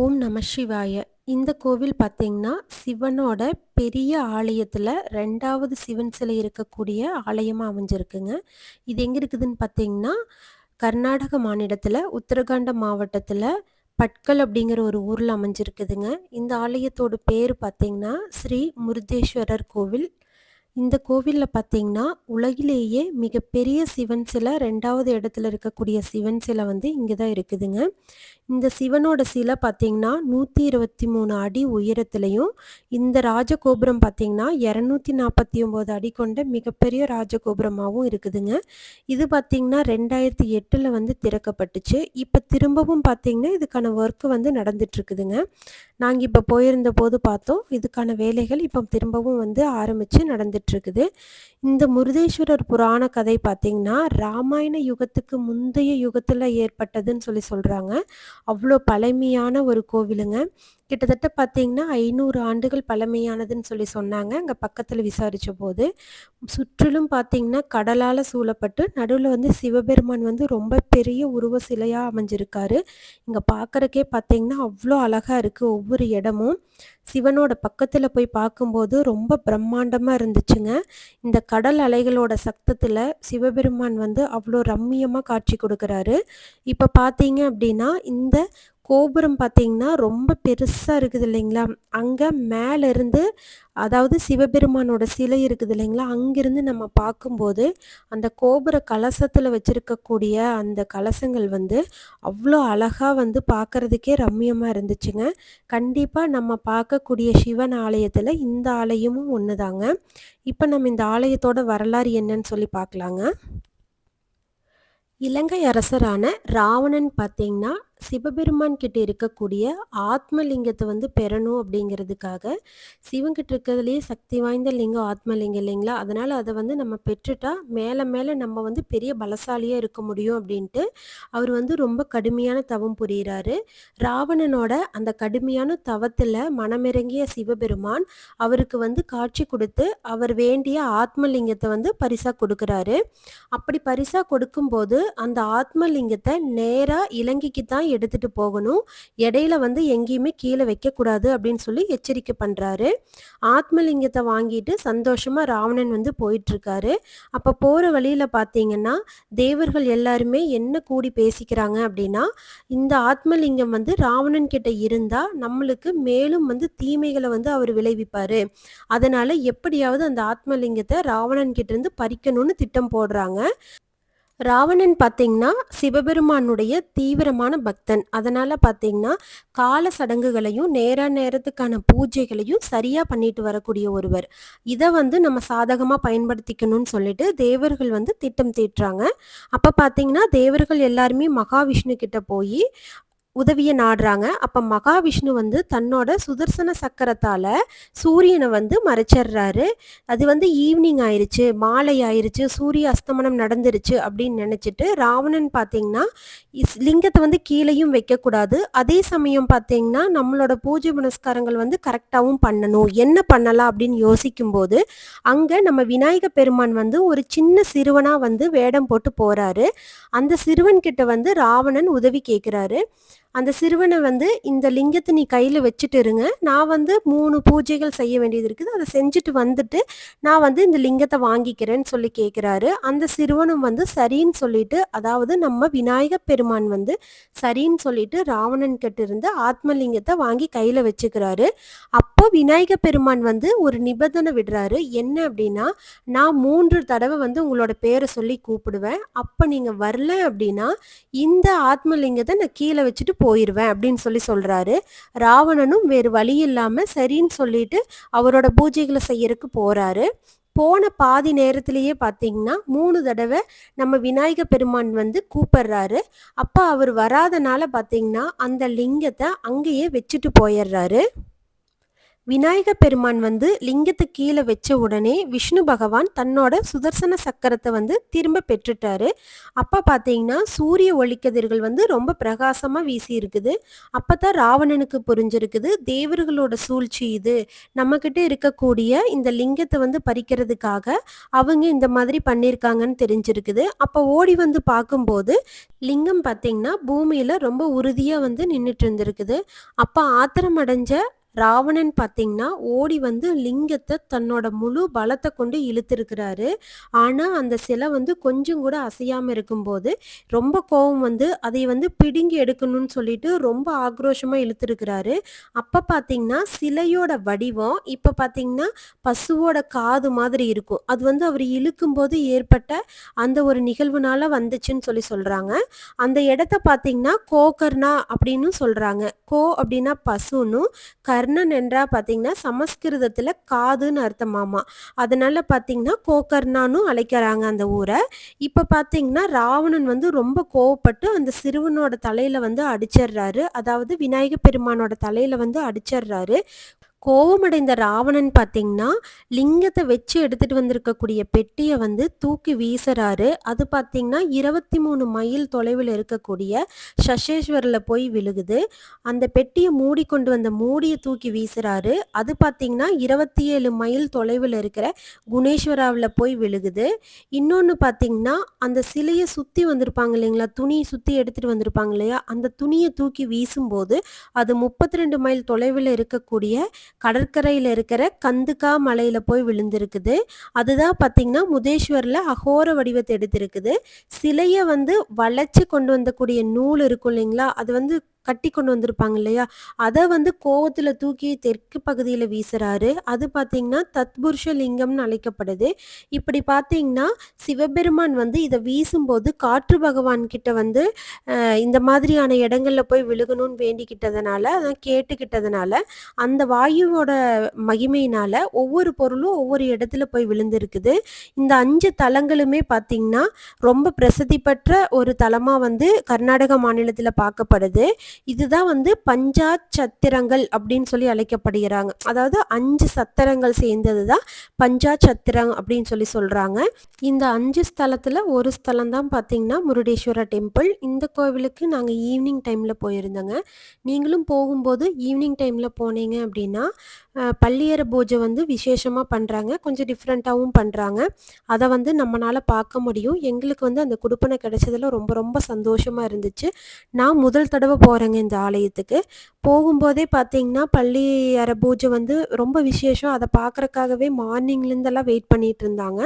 ஓம் நம சிவாய. இந்த கோவில் பார்த்தீங்கன்னா சிவனோட பெரிய ஆலயத்தில் ரெண்டாவது சிவன் சிலை இருக்கக்கூடிய ஆலயமாக அமைஞ்சிருக்குங்க. இது எங்கே இருக்குதுன்னு பார்த்தீங்கன்னா கர்நாடக மாநிலத்தில் உத்தரகாண்ட மாவட்டத்தில் பட்கல் அப்படிங்கிற ஒரு ஊரில் அமைஞ்சிருக்குதுங்க. இந்த ஆலயத்தோட பேர் பார்த்தீங்கன்னா ஸ்ரீ முருதேஸ்வரர் கோவில். இந்த கோவிலில் பார்த்தீங்கன்னா உலகிலேயே மிகப்பெரிய சிவன் சிலை ரெண்டாவது இடத்துல இருக்கக்கூடிய சிவன் சிலை வந்து இங்கே தான் இருக்குதுங்க. இந்த சிவனோட சிலை பார்த்தீங்கன்னா நூற்றி இருபத்தி மூணு அடி உயரத்துலையும் இந்த ராஜகோபுரம் பார்த்தீங்கன்னா இரநூத்தி நாற்பத்தி ஒம்பது அடி கொண்ட மிகப்பெரிய ராஜகோபுரமாகவும் இருக்குதுங்க. இது பார்த்தீங்கன்னா ரெண்டாயிரத்தி எட்டில் வந்து திறக்கப்பட்டுச்சு. இப்போ திரும்பவும் பார்த்தீங்கன்னா இதுக்கான ஒர்க்கு வந்து நடந்துட்டுருக்குதுங்க. நாங்கள் இப்போ போயிருந்த போது பார்த்தோம் இதுக்கான வேலைகள் இப்போ திரும்பவும் வந்து ஆரம்பித்து இருக்குது இந்த முருதேஸ்வரர் புராண கதை பார்த்திங்கன்னா ராமாயண யுகத்துக்கு முந்தைய யுகத்தில் ஏற்பட்டதுன்னு சொல்லி சொல்கிறாங்க அவ்வளோ பழமையான ஒரு கோவிலுங்க. கிட்டத்தட்ட பார்த்தீங்கன்னா ஐநூறு ஆண்டுகள் பழமையானதுன்னு சொல்லி சொன்னாங்க. அங்கே பக்கத்தில் விசாரித்த போது சுற்றிலும் பார்த்தீங்கன்னா கடலால் சூழப்பட்டு நடுவில் வந்து சிவபெருமான் வந்து ரொம்ப பெரிய உருவ சிலையாக அமைஞ்சிருக்காரு. இங்கே பார்க்குறக்கே பார்த்தீங்கன்னா அவ்வளோ அழகாக இருக்குது ஒவ்வொரு இடமும். சிவனோட பக்கத்தில் போய் பார்க்கும்போது ரொம்ப பிரம்மாண்டமாக இருந்துச்சுங்க. இந்த கடல் அலைகளோட சத்தத்தில் சிவபெருமான் வந்து அவ்வளோ ரம்மியமாக காட்சி கொடுக்குறாரு. இப்போ பார்த்தீங்க அப்படின்னா இந்த கோபுரம் பார்த்தீங்கன்னா ரொம்ப பெருசாக இருக்குது இல்லைங்களா? அங்கே மேலேருந்து அதாவது சிவபெருமானோட சிலை இருக்குது இல்லைங்களா? அங்கிருந்து நம்ம பார்க்கும்போது அந்த கோபுர கலசத்தில் வச்சுருக்கக்கூடிய அந்த கலசங்கள் வந்து அவ்வளோ அழகாக வந்து பார்க்குறதுக்கே ரம்மியமாக இருந்துச்சுங்க. கண்டிப்பாக நம்ம பார்க்கக்கூடிய சிவன் ஆலயத்தில் இந்த ஆலயமும் ஒன்று தாங்க இப்போ நம்ம இந்த ஆலயத்தோட வரலாறு என்னன்னு சொல்லி பார்க்கலாங்க. இலங்கை அரசரான ராவணன் பார்த்தீங்கன்னா சிவபெருமான் கிட்ட இருக்கக்கூடிய ஆத்மலிங்கத்தை வந்து பெறணும் அப்படிங்கிறதுக்காக சிவங்கிட்ட இருக்கிறதுலேயே சக்தி வாய்ந்த லிங்கம் ஆத்மலிங்கம் இல்லைங்களா? அதனால் அதை வந்து நம்ம பெற்றுட்டா மேலே மேலே நம்ம வந்து பெரிய பலசாலியாக இருக்க முடியும் அப்படின்ட்டு அவர் வந்து ரொம்ப கடுமையான தவம் புரிகிறாரு ராவணனோட அந்த கடுமையான தவத்தில் மனமிறங்கிய சிவபெருமான் அவருக்கு வந்து காட்சி கொடுத்து அவர் வேண்டிய ஆத்மலிங்கத்தை வந்து பரிசாக கொடுக்குறாரு. அப்படி பரிசாக கொடுக்கும்போது அந்த ஆத்மலிங்கத்தை நேராக இலங்கைக்கு தான் எடுத்துட்டு போகணும். இடையில வந்து எங்கேயுமே கீழே வைக்கக்கூடாது அப்படின்னு சொல்லி எச்சரிக்கை பண்ணுறாரு ஆத்மலிங்கத்தை வாங்கிட்டு சந்தோஷமாக ராவணன் வந்து போயிட்டுருக்காரு. அப்போ போகிற வழியில் பார்த்தீங்கன்னா தேவர்கள் எல்லாருமே என்ன கூடி பேசிக்கிறாங்க அப்படின்னா இந்த ஆத்மலிங்கம் வந்து ராவணன் கிட்ட இருந்தால் நம்மளுக்கு மேலும் வந்து தீமைகளை வந்து அவர் விளைவிப்பார். அதனால் எப்படியாவது அந்த ஆத்மலிங்கத்தை ராவணன் கிட்ட இருந்து பறிக்கணும்னு திட்டம் போடுறாங்க. ராவணன் பார்த்தீங்கன்னா சிவபெருமானுடைய தீவிரமான பக்தன். அதனால் பார்த்தீங்கன்னா கால சடங்குகளையும் நேர நேரத்துக்கான பூஜைகளையும் சரியாக பண்ணிட்டு வரக்கூடிய ஒருவர். இதை வந்து நம்ம சாதகமாக பயன்படுத்திக்கணும்னு சொல்லிட்டு தேவர்கள் வந்து திட்டம் தீட்டுறாங்க. அப்போ பார்த்தீங்கன்னா தேவர்கள் எல்லாருமே மகாவிஷ்ணு கிட்ட போய் உதவியை நாடுறாங்க. அப்போ மகாவிஷ்ணு வந்து தன்னோட சுதர்சன சக்கரத்தால் சூரியனை வந்து மறைச்சிடுறாரு. அது வந்து ஈவினிங் ஆயிடுச்சு மாலை ஆயிடுச்சு சூரிய அஸ்தமனம் நடந்துருச்சு அப்படின்னு நினச்சிட்டு ராவணன் பார்த்தீங்கன்னா லிங்கத்தை வந்து கீழேயும் வைக்கக்கூடாது. அதே சமயம் பார்த்தீங்கன்னா நம்மளோட பூஜை புனஸ்காரங்கள் வந்து கரெக்டாகவும் பண்ணணும். என்ன பண்ணலாம் அப்படின்னு யோசிக்கும்போது அங்கே நம்ம விநாயக பெருமான் வந்து ஒரு சின்ன சிறுவனாக வந்து வேடம் போட்டு போகிறாரு அந்த சிறுவன்கிட்ட வந்து ராவணன் உதவி கேட்குறாரு அந்த சிறுவனை வந்து இந்த லிங்கத்தை நீ கையில் வச்சுட்டு இருங்க. நான் வந்து மூணு பூஜைகள் செய்ய வேண்டியது இருக்குது. அதை செஞ்சுட்டு வந்துட்டு நான் வந்து இந்த லிங்கத்தை வாங்கிக்கிறேன்னு சொல்லி கேட்குறாரு அந்த சிறுவனும் வந்து சரின்னு சொல்லிட்டு அதாவது நம்ம விநாயகப் பெருமான் வந்து சரின்னு சொல்லிட்டு ராவணன் கிட்ட இருந்து ஆத்மலிங்கத்தை வாங்கி கையில் வச்சுக்கிறாரு. அப்போ விநாயக பெருமான் வந்து ஒரு நிபந்தனை விடுறாரு. என்ன அப்படின்னா நான் மூன்று தடவை வந்து உங்களோட பேரை சொல்லி கூப்பிடுவேன். அப்போ நீங்கள் வரல அப்படின்னா இந்த ஆத்மலிங்கத்தை நான் கீழே வச்சுட்டு போயிடுவேன் அப்படின்னு சொல்லி சொல்கிறாரு ராவணனும் வேறு வழி இல்லாமல் சரின்னு சொல்லிட்டு அவரோட பூஜைகளை செய்யறதுக்கு போகிறாரு போன பாதி நேரத்திலேயே பார்த்தீங்கன்னா மூணு தடவை நம்ம விநாயக பெருமான் வந்து கூப்பிடுறாரு. அப்போ அவர் வராதனால பார்த்தீங்கன்னா அந்த லிங்கத்தை அங்கேயே வச்சுட்டு போயிடுறாரு. விநாயக பெருமான் வந்து லிங்கத்துக்கு கீழே வச்ச உடனே விஷ்ணு பகவான் தன்னோட சுதர்சன சக்கரத்தை வந்து திரும்ப பெற்றுட்டாரு. அப்போ பார்த்தீங்கன்னா சூரிய ஒளிக்கதிர்கள் வந்து ரொம்ப பிரகாசமாக வீசி இருக்குது. அப்போ தான் ராவணனுக்கு புரிஞ்சிருக்குது தேவர்களோட சூழ்ச்சி இது. நம்மக்கிட்ட இருக்கக்கூடிய இந்த லிங்கத்தை வந்து பறிக்கிறதுக்காக அவங்க இந்த மாதிரி பண்ணியிருக்காங்கன்னு தெரிஞ்சிருக்குது. அப்போ ஓடி வந்து பார்க்கும்போது லிங்கம் பார்த்தீங்கன்னா பூமியில் ரொம்ப உறுதியாக வந்து நின்றுட்டு இருந்திருக்குது. அப்போ ஆத்திரம் அடைஞ்ச ராவணன் பார்த்தீங்கன்னா ஓடி வந்து லிங்கத்தை தன்னோட முழு பலத்தை கொண்டு இழுத்துருக்கிறாரு. ஆனால் அந்த சிலை வந்து கொஞ்சம் கூட அசையாமல் இருக்கும்போது ரொம்ப கோபம் வந்து அதை வந்து பிடுங்கி எடுக்கணும்னு சொல்லிட்டு ரொம்ப ஆக்ரோஷமாக இழுத்துருக்கிறாரு. அப்போ பார்த்தீங்கன்னா சிலையோட வடிவம் இப்போ பார்த்தீங்கன்னா பசுவோட காது மாதிரி இருக்கும். அது வந்து அவர் இழுக்கும்போது ஏற்பட்ட அந்த ஒரு நிகழ்வுனால வந்துச்சுன்னு சொல்லி சொல்கிறாங்க அந்த இடத்த பார்த்தீங்கன்னா கோகர்ணா அப்படின்னு சொல்கிறாங்க கோ அப்படின்னா பசுன்னு கர்ணன் என்றா பார்த்தீங்கன்னா சமஸ்கிருதத்தில் காதுன்னு அர்த்தமாமா அதனால பார்த்தீங்கன்னா கோகர்ணான்னு அழைக்கிறாங்க அந்த ஊரை. இப்போ பார்த்தீங்கன்னா ராவணன் வந்து ரொம்ப கோவப்பட்டு அந்த சிறுவனோட தலையில வந்து அடிச்சிடுறாரு. அதாவது விநாயக பெருமானோட தலையில வந்து அடிச்சிடுறாரு. கோவமடைந்த ராவணன் பார்த்தீங்கன்னா லிங்கத்தை வச்சு எடுத்துகிட்டு வந்திருக்கக்கூடிய பெட்டியை வந்து தூக்கி வீசுறாரு. அது பார்த்தீங்கன்னா இருபத்தி மூணு மைல் தொலைவில் இருக்கக்கூடிய சசேஸ்வரில் போய் விழுகுது. அந்த பெட்டியை மூடி கொண்டு வந்த மூடியை தூக்கி வீசுறாரு. அது பார்த்தீங்கன்னா இருபத்தி ஏழு மைல் தொலைவில் இருக்கிற குணேஸ்வராவில் போய் விழுகுது. இன்னொன்று பார்த்தீங்கன்னா அந்த சிலையை சுற்றி வந்திருப்பாங்க இல்லைங்களா? துணியை சுற்றி எடுத்துகிட்டு வந்திருப்பாங்க இல்லையா? அந்த துணியை தூக்கி வீசும்போது அது முப்பத்தி ரெண்டு மைல் தொலைவில் இருக்கக்கூடிய கடற்கரையில் இருக்கிற கந்துக்கா மலையில் போய் விழுந்திருக்குது. அதுதான் பார்த்திங்கன்னா முதேஸ்வரில் அகோர வடிவத்தை எடுத்திருக்குது. சிலையை வந்து வளைச்சு கொண்டு வந்தக்கூடிய நூல் இருக்கும் இல்லைங்களா? அது வந்து கட்டி கொண்டு வந்திருப்பாங்க இல்லையா? அதை வந்து கோவத்தில் தூக்கி தெற்கு பகுதியில் வீசுறாரு. அது பார்த்தீங்கன்னா தத்புருஷ லிங்கம்னு அழைக்கப்படுது. இப்படி பார்த்தீங்கன்னா சிவபெருமான் வந்து இதை வீசும்போது காற்று பகவான் கிட்ட வந்து இந்த மாதிரியான இடங்களில் போய் விழுகணும்னு வேண்டிக்கிட்டதுனால அதான் கேட்டுக்கிட்டதுனால அந்த வாயுவோட மகிமையினால ஒவ்வொரு பொருளும் ஒவ்வொரு இடத்துல போய் விழுந்திருக்குது. இந்த அஞ்சு தலங்களுமே பார்த்தீங்கன்னா ரொம்ப பிரசித்தி பெற்ற ஒரு தலமாக வந்து கர்நாடக மாநிலத்தில் பார்க்கப்படுது இதுதான் வந்து பஞ்சாச்சத்திரங்கள் அப்படின்னு சொல்லி அழைக்கப்படுகிறாங்க. அதாவது அஞ்சு சத்திரங்கள் சேர்ந்தது தான் பஞ்சாச்சத்திரம் அப்படின்னு சொல்லி சொல்கிறாங்க இந்த அஞ்சு ஸ்தலத்தில் ஒரு ஸ்தலம் தான் பார்த்தீங்கன்னா முருடேஸ்வரர் டெம்பிள். இந்த கோவிலுக்கு நாங்கள் ஈவினிங் டைமில் போயிருந்தோங்க. நீங்களும் போகும்போது ஈவினிங் டைமில் போனீங்க அப்படின்னா பள்ளியர பூஜை வந்து விசேஷமாக பண்ணுறாங்க கொஞ்சம் டிஃப்ரெண்ட்டாகவும் பண்ணுறாங்க அதை வந்து நம்மளால் பார்க்க முடியும். எங்களுக்கு வந்து அந்த குடுப்பனை கிடைச்சதில் ரொம்ப ரொம்ப சந்தோஷமாக இருந்துச்சு. நான் முதல் தடவை போகிறேன் போகிறேங்க இந்த ஆலயத்துக்கு. போகும்போதே பார்த்தீங்கன்னா பள்ளி அற பூஜை வந்து ரொம்ப விசேஷம். அதை பார்க்குறக்காகவே மார்னிங்லேருந்தெல்லாம் வெயிட் பண்ணிகிட்டு இருந்தாங்க.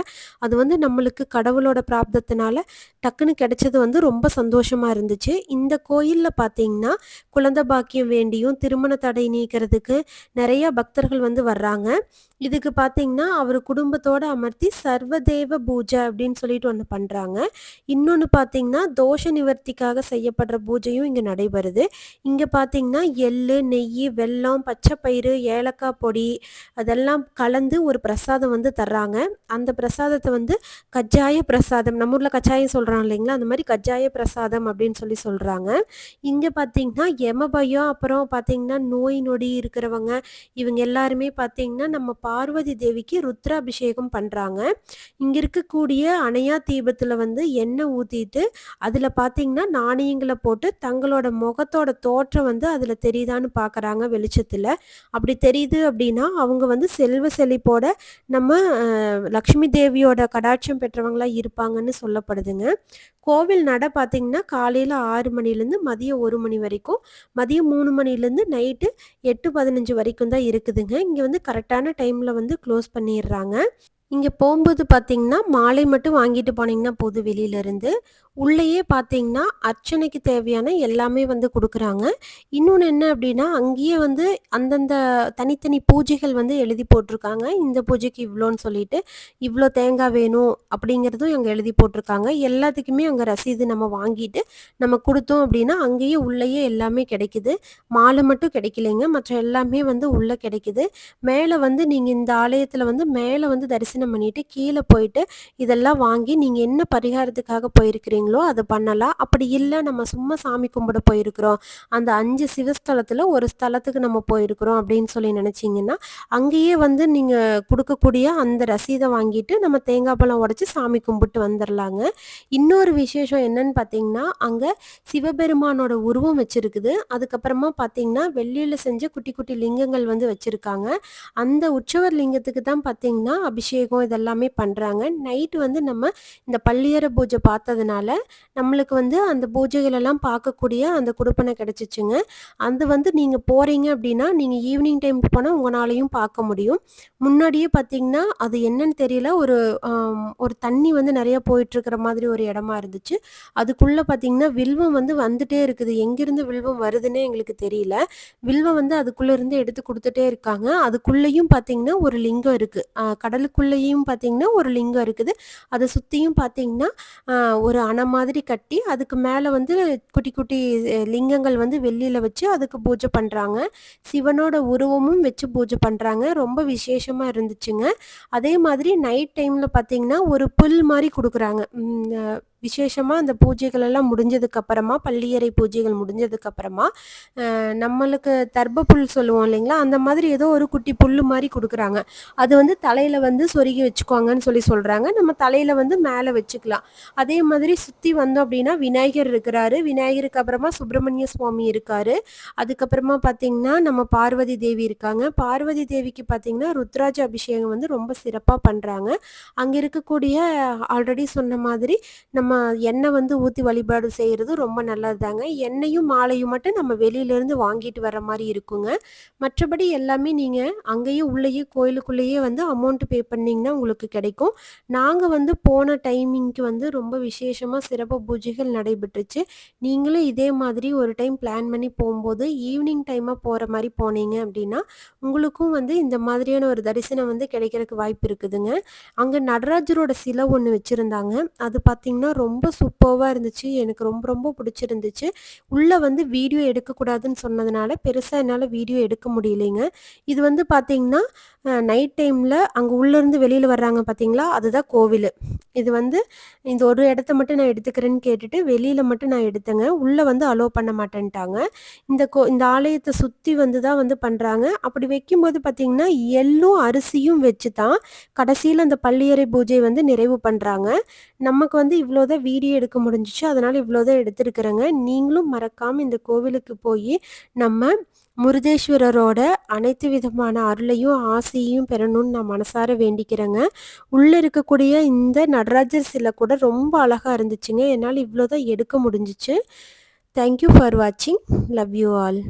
அது வந்து நம்மளுக்கு கடவுளோட பிராப்தத்தினால டக்குன்னு கிடைச்சது வந்து ரொம்ப சந்தோஷமாக இருந்துச்சு. இந்த கோயிலில் பார்த்தீங்கன்னா குழந்தை பாக்கியம் வேண்டியும் திருமண தடை நீக்கிறதுக்கு நிறைய பக்தர்கள் வந்து வர்றாங்க. இதுக்கு பார்த்தீங்கன்னா அவர் குடும்பத்தோடு அமர்த்தி சர்வதேவ பூஜை அப்படின்னு சொல்லிட்டு ஒன்று பண்ணுறாங்க இன்னொன்று பார்த்தீங்கன்னா தோஷ நிவர்த்திக்காக செய்யப்படுற பூஜையும் இங்கே நடைபெறுது. இங்கே பார்த்தீங்கன்னா எள்ளு நெய் வெல்லம் பச்சைப்பயிறு ஏலக்காய் பொடி அதெல்லாம் கலந்து ஒரு பிரசாதம் வந்து தர்றாங்க. அந்த பிரசாதத்தை வந்து கஜாய பிரசாதம் நம்ம ஊரில் கச்சாயம் சொல்கிறோம் இல்லைங்களா? அந்த மாதிரி கஜாய பிரசாதம் அப்படின்னு சொல்லி சொல்கிறாங்க இங்கே பார்த்தீங்கன்னா யம பயம் அப்புறம் பார்த்தீங்கன்னா நோய் நொடி இருக்கிறவங்க இவங்க எல்லாருமே பார்த்தீங்கன்னா நம்ம பார்வதி தேவிக்கு ருத்ராபிஷேகம் பண்ணுறாங்க இங்கே இருக்கக்கூடிய அணையா தீபத்தில் வந்து எண்ணெய் ஊற்றிட்டு அதில் பார்த்தீங்கன்னா நாணயங்களை போட்டு தங்களோட முகத்தை முகத்தோட தோற்றம் வந்து அதில் தெரியுதான்னு பார்க்குறாங்க வெளிச்சத்தில். அப்படி தெரியுது அப்படின்னா அவங்க வந்து செல்வ செழிப்போட நம்ம லக்ஷ்மி தேவியோட கடாட்சம் பெற்றவங்களாக இருப்பாங்கன்னு சொல்லப்படுதுங்க. கோவில் நட பார்த்தீங்கன்னா காலையில் ஆறு மணிலேருந்து மதியம் ஒரு மணி வரைக்கும் மதியம் மூணு மணிலேருந்து நைட்டு எட்டு பதினஞ்சு வரைக்கும் தான் இருக்குதுங்க. இங்கே வந்து கரெக்டான டைமில் வந்து க்ளோஸ் பண்ணிடுறாங்க. இங்கே போகும்போது பார்த்தீங்கன்னா மாலை மட்டும் வாங்கிட்டு போனீங்கன்னா போது வெளியிலேருந்து. உள்ளேயே பார்த்தீங்கன்னா அர்ச்சனைக்கு தேவையான எல்லாமே வந்து கொடுக்குறாங்க. இன்னொன்று என்ன அப்படின்னா அங்கேயே வந்து அந்தந்த தனித்தனி பூஜைகள் வந்து எழுதி போட்டிருக்காங்க. இந்த பூஜைக்கு இவ்வளோன்னு சொல்லிட்டு இவ்வளோ தேங்காய் வேணும் அப்படிங்கிறதும் அங்கே எழுதி போட்டிருக்காங்க. எல்லாத்துக்குமே அங்கே ரசீது நம்ம வாங்கிட்டு நம்ம கொடுத்தோம் அப்படின்னா அங்கேயே உள்ளேயே எல்லாமே கிடைக்குது. மாலை மட்டும் கிடைக்கலைங்க. மற்ற எல்லாமே வந்து உள்ளே கிடைக்குது. மேலே வந்து நீங்கள் இந்த ஆலயத்தில் வந்து மேலே வந்து தரிசனம் பண்ணிட்டு கீழே போயிட்டு இதெல்லாம் வாங்கி நீங்கள் என்ன பரிகாரத்துக்காக போயிருக்கிறீங்களோ அதை பண்ணலாம். அப்படி இல்லை நம்ம சும்மா சாமி கும்பிட போயிருக்கிறோம். அந்த அஞ்சு சிவஸ்தலத்தில் ஒரு ஸ்தலத்துக்கு நம்ம போயிருக்கிறோம் அப்படின்னு சொல்லி நினச்சிங்கன்னா அங்கேயே வந்து நீங்கள் கொடுக்கக்கூடிய அந்த ரசீதை வாங்கிட்டு நம்ம தேங்காய் பழம் உடச்சி சாமி கும்பிட்டு வந்துடலாங்க இன்னொரு விசேஷம் என்னன்னு பார்த்தீங்கன்னா அங்கே சிவபெருமானோட உருவம் வச்சிருக்குது. அதுக்கப்புறமா பார்த்தீங்கன்னா வெள்ளியில் செஞ்ச குட்டி குட்டி லிங்கங்கள் வந்து வச்சுருக்காங்க. அந்த உற்சவர் லிங்கத்துக்கு தான் பார்த்தீங்கன்னா அபிஷேகம் இதெல்லாமே பண்ணுறாங்க நைட்டு வந்து நம்ம இந்த பள்ளியற பூஜை பார்த்ததுனால நம்மளுக்கு வந்து அந்த பூஜைகளெல்லாம் பார்க்கக்கூடிய அந்த குடுப்பனை கிடச்சிச்சுங்க. அது வந்து நீங்கள் போகிறீங்க அப்படின்னா நீங்கள் ஈவினிங் டைம் போனால் உங்களாலையும் பார்க்க முடியும். முன்னாடியே பார்த்தீங்கன்னா அது என்னன்னு தெரியல. ஒரு ஒரு தண்ணி வந்து நிறைய போயிட்டுருக்கிற மாதிரி ஒரு இடமா இருந்துச்சு. அதுக்குள்ளே பார்த்தீங்கன்னா வில்வம் வந்து வந்துட்டே இருக்குது. எங்கேருந்து வில்வம் வருதுன்னே எங்களுக்கு தெரியல. வில்வம் வந்து அதுக்குள்ளேருந்து எடுத்து கொடுத்துட்டே இருக்காங்க. அதுக்குள்ளேயும் பார்த்தீங்கன்னா ஒரு லிங்கம் இருக்குது கடலுக்குள்ளேயும் பார்த்தீங்கன்னா ஒரு லிங்கம் இருக்குது. அதை சுற்றியும் பார்த்தீங்கன்னா ஒரு அணை மாதிரி கட்டி அதுக்கு மேலே வந்து குட்டி குட்டி லிங்கங்கள் வந்து வெள்ளியில் வச்சு அதுக்கு பூஜை பண்ணுறாங்க சிவனோட உருவமும் வச்சு பூஜை பண்ணுறாங்க ரொம்ப விசேஷமாக இருந்துச்சுங்க. அதே மாதிரி நைட் டைமில் பார்த்தீங்கன்னா ஒரு புல் மாதிரி கொடுக்குறாங்க. விசேஷமாக அந்த பூஜைகள் எல்லாம் முடிஞ்சதுக்கு அப்புறமா பள்ளியறை பூஜைகள் முடிஞ்சதுக்கு அப்புறமா நம்மளுக்கு தர்ப புல் சொல்லுவோம் இல்லைங்களா? அந்த மாதிரி ஏதோ ஒரு குட்டி புல் மாதிரி கொடுக்குறாங்க. அது வந்து தலையில் வந்து சொருகி வச்சுக்கோங்கன்னு சொல்லி சொல்கிறாங்க நம்ம தலையில் வந்து மேலே வச்சுக்கலாம். அதே மாதிரி சுற்றி வந்தோம் அப்படின்னா விநாயகர் இருக்கிறாரு. விநாயகருக்கு அப்புறமா சுப்பிரமணிய சுவாமி இருக்காரு. அதுக்கப்புறமா பார்த்தீங்கன்னா நம்ம பார்வதி தேவி இருக்காங்க. பார்வதி தேவிக்கு பார்த்தீங்கன்னா ருத்ராஜ அபிஷேகம் வந்து ரொம்ப சிறப்பாக பண்ணுறாங்க அங்கே இருக்கக்கூடிய ஆல்ரெடி சொன்ன மாதிரி நம்ம எண்ணெய் வந்து ஊற்றி வழிபாடு செய்கிறது ரொம்ப நல்லது தாங்க எண்ணெயும் மாலையும் மட்டும் நம்ம வெளியிலேருந்து வாங்கிட்டு வர மாதிரி இருக்குங்க. மற்றபடி எல்லாமே நீங்கள் அங்கேயே உள்ளேயே கோயிலுக்குள்ளேயே வந்து அமௌண்ட் பே பண்ணிங்கன்னா உங்களுக்கு கிடைக்கும். நாங்கள் வந்து போன டைமிங்க்கு வந்து ரொம்ப விசேஷமாக சிறப்பு பூஜைகள் நடைபெற்றுச்சு. நீங்களும் இதே மாதிரி ஒரு டைம் பிளான் பண்ணி போகும்போது ஈவினிங் டைமாக போகிற மாதிரி போனீங்க அப்படின்னா உங்களுக்கும் வந்து இந்த மாதிரியான ஒரு தரிசனம் வந்து கிடைக்கிறதுக்கு வாய்ப்பு இருக்குதுங்க. அங்கே நடராஜரோட சிலை ஒன்று வச்சுருந்தாங்க. அது பார்த்திங்கன்னா ரொம்ப சூப்பர்வாக இருந்துச்சு. எனக்கு ரொம்ப ரொம்ப பிடிச்சிருந்துச்சு. உள்ளே வந்து வீடியோ எடுக்கக்கூடாதுன்னு சொன்னதுனால பெருசாக என்னால் வீடியோ எடுக்க முடியலைங்க. இது வந்து பார்த்திங்கன்னா நைட் டைமில் அங்கே உள்ளேருந்து வெளியில் வர்றாங்க பார்த்தீங்களா அதுதான் கோவில். இது வந்து இந்த ஒரு இடத்த மட்டும் நான் எடுத்துக்கிறேன்னு கேட்டுட்டு வெளியில் மட்டும் நான் எடுத்தேங்க. உள்ளே வந்து அலோவ் பண்ண மாட்டேன்ட்டாங்க. இந்த கோ இந்த ஆலயத்தை சுற்றி வந்து தான் வந்து பண்ணுறாங்க அப்படி வைக்கும்போது பார்த்திங்கன்னா எள்ளும் அரிசியும் வச்சு தான் கடைசியில் அந்த பள்ளியறை பூஜை வந்து நிறைவு பண்ணுறாங்க நமக்கு வந்து இவ்வளோ இவ்வளோதான் வீடியோ எடுக்க முடிஞ்சிச்சு. அதனால் இவ்வளோதான் எடுத்திருக்கிறேங்க. நீங்களும் மறக்காமல் இந்த கோவிலுக்கு போய் நம்ம முருதேஸ்வரரோட அனைத்து விதமான அருளையும் ஆசையும் பெறணும்னு நான் மனசார வேண்டிக்கிறேங்க. உள்ளே இருக்கக்கூடிய இந்த நடராஜர் சிலை கூட ரொம்ப அழகாக இருந்துச்சுங்க. என்னால் இவ்வளோ தான் எடுக்க முடிஞ்சிச்சு. தேங்க்யூ ஃபார் வாட்சிங் லவ் யூ ஆல்